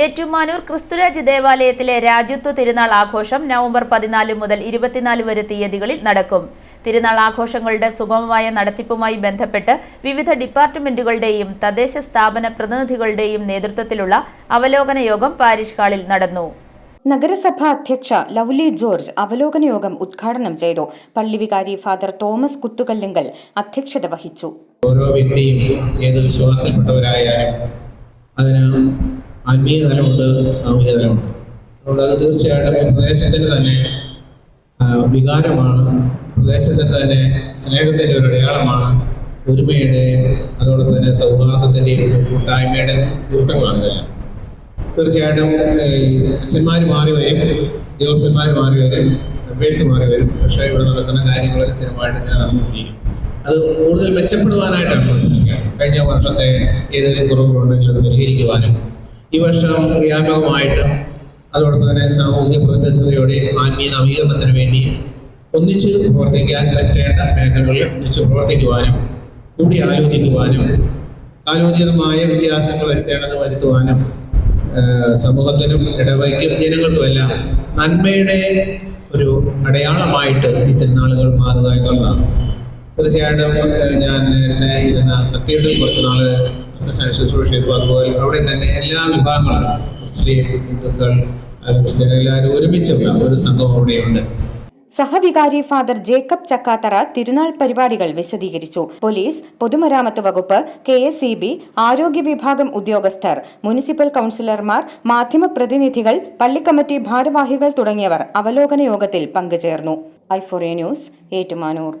ഏറ്റുമാനൂർ ക്രിസ്തുരാജ് ദേവാലയത്തിലെ രാജ്യത്വ തിരുനാൾ ആഘോഷം നവംബർ പതിനാല് മുതൽ ഇരുപത്തിനാല് വരെ തീയതികളിൽ നടക്കും. തിരുനാൾ ആഘോഷങ്ങളുടെ സുഗമമായ നടത്തിപ്പുമായി ബന്ധപ്പെട്ട് വിവിധ ഡിപ്പാർട്ട്മെന്റുകളുടെയും തദ്ദേശ സ്ഥാപന പ്രതിനിധികളുടെയും നേതൃത്വത്തിലുള്ള അവലോകന യോഗം പാരിഷ് ഹാളിൽ നടന്നു. നഗരസഭാ അധ്യക്ഷ ലവ്ലി ജോർജ് അവലോകന യോഗം ഉദ്ഘാടനം ചെയ്തു. പള്ളി വികാരി ഫാദർ തോമസ് കുത്തുകല്ലിങ്കൽ അധ്യക്ഷത വഹിച്ചു. ഓരോ വ്യക്തിയും ഏത് വിശ്വാസപ്പെട്ടവരായാലും അതിന് ആത്മീയ തലമുണ്ട് സാമൂഹിക തലമുണ്ട്. അതുകൊണ്ട് അത് തീർച്ചയായിട്ടും പ്രദേശത്തിന് തന്നെ വികാരമാണ്. പ്രദേശത്തിന് തന്നെ സ്നേഹത്തിന്റെ ഒരു അടയാളമാണ്. ഒരുമയുടെ അതോടൊപ്പം തന്നെ സൗഹാർദ്ദത്തിന്റെയും ഒരു കൂട്ടായ്മയുടെ ദിവസങ്ങളാണ് ഇതെല്ലാം. തീർച്ചയായിട്ടും അച്ഛന്മാർ മാറി വരും ഉദ്യോഗസ്ഥന്മാർ മാറി വരും മെമ്പേഴ്സ് മാറി വരും. പക്ഷേ ഇവിടെ നടക്കുന്ന കാര്യങ്ങൾ സ്ഥിരമായിട്ട് ഇങ്ങനെ നടന്നുകൊണ്ടിരിക്കും. അത് കൂടുതൽ മെച്ചപ്പെടുവാനായിട്ടാണ് നമ്മൾ ശ്രമിക്കുക കഴിഞ്ഞ വർഷത്തെ ഏതെങ്കിലും കുറവുകളുണ്ടെങ്കിൽ അത് പരിഹരിക്കുവാനും ഈ വർഷം ക്രിയാത്മകമായിട്ട് അതോടൊപ്പം തന്നെ സാമൂഹിക പ്രതിബദ്ധതയോടെ ആത്മീയ നവീകരണത്തിന് വേണ്ടി ഒന്നിച്ച് പ്രവർത്തിക്കാൻ പറ്റേണ്ട മേഖലകളിൽ ഒന്നിച്ച് പ്രവർത്തിക്കുവാനും കൂടി ആലോചിക്കുവാനും ആലോചിതമായ വ്യത്യാസങ്ങൾ വരുത്തേണ്ടത് വരുത്തുവാനും സമൂഹത്തിനും ഇടവയ്ക്കും ജനങ്ങൾക്കുമെല്ലാം നന്മയുടെ ഒരു അടയാളമായിട്ട് ഈ തിരുനാളുകൾ മാറുക എന്നുള്ളതാണ്. തീർച്ചയായിട്ടും ഞാൻ നേരത്തെ ഇരുന്ന കത്തീഡ്രൽ കുറച്ച് നാൾ അസിസ്റ്റന്റ് ശുശ്രൂഷ ചെയ്തു അതുപോലെ അവിടെ തന്നെ എല്ലാ വിഭാഗങ്ങളും മുസ്ലിം ഹിന്ദുക്കൾ ക്രിസ്ത്യൻ എല്ലാവരും ഒരുമിച്ചുള്ള ഒരു സംഘം അവിടെയുണ്ട്. സഹവികാരി ഫാദർ ജേക്കബ് ചക്കാത്തറ തിരുനാൾ പരിപാടികൾ വിശദീകരിച്ചു. പോലീസ് പൊതുമരാമത്ത് വകുപ്പ് കെ എസ് ഇ ബി ആരോഗ്യ വിഭാഗം ഉദ്യോഗസ്ഥർ മുനിസിപ്പൽ കൌൺസിലർമാർ മാധ്യമപ്രതിനിധികൾ പള്ളിക്കമ്മിറ്റി ഭാരവാഹികൾ തുടങ്ങിയവർ അവലോകന യോഗത്തിൽ പങ്കുചേർന്നു. ഐഫോറിയ ന്യൂസ് ഏറ്റുമാനൂർ.